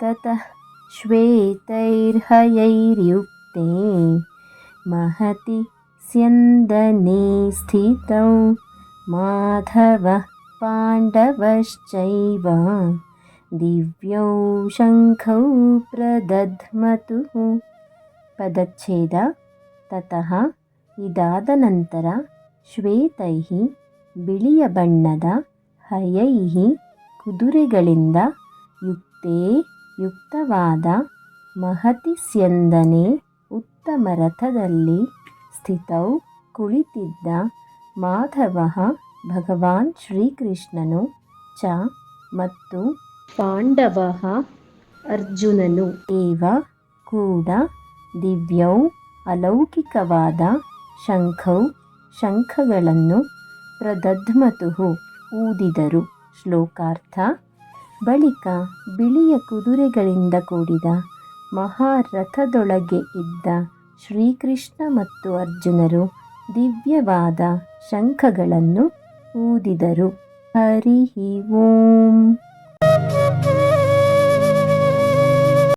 ततः श्वेतैर्हयैर्युक्ते महति स्यन्दने स्थितौ माधवः पाण्डवश्चैव दिव्यौ शङ्खौ प्रदध्मतुः ಪದಚ್ಛೇದ ತತಃ ಇದಾದ ನಂತರ ಶ್ವೇತೈ ಬಿಳಿಯ ಬಣ್ಣದ ಹಯೈ ಕುದುರೆಗಳಿಂದ ಯುಕ್ತೇ ಯುಕ್ತವಾದ ಮಹತಿ ಸ್ಯಂದನೆ ಉತ್ತಮ ರಥದಲ್ಲಿ ಸ್ಥಿತೌ ಕುಳಿತಿದ್ದ ಮಾಧವ ಭಗವಾನ್ ಶ್ರೀಕೃಷ್ಣನು ಚ ಮತ್ತು ಪಾಂಡವ ಅರ್ಜುನನು. ಏವ ಕೂಡ ದಿವ್ಯೌ ಅಲೌಕಿಕವಾದ ಶಂಖೌ ಶಂಖಗಳನ್ನು ಪ್ರದಧ್ಮತುಹು ಊದಿದರು. ಶ್ಲೋಕಾರ್ಥ ಬಳಿಕ ಬಿಳಿಯ ಕುದುರೆಗಳಿಂದ ಕೂಡಿದ ಮಹಾರಥದೊಳಗೆ ಇದ್ದ ಶ್ರೀಕೃಷ್ಣ ಮತ್ತು ಅರ್ಜುನರು ದಿವ್ಯವಾದ ಶಂಖಗಳನ್ನು ಊದಿದರು. ಹರಿ ಓಂ.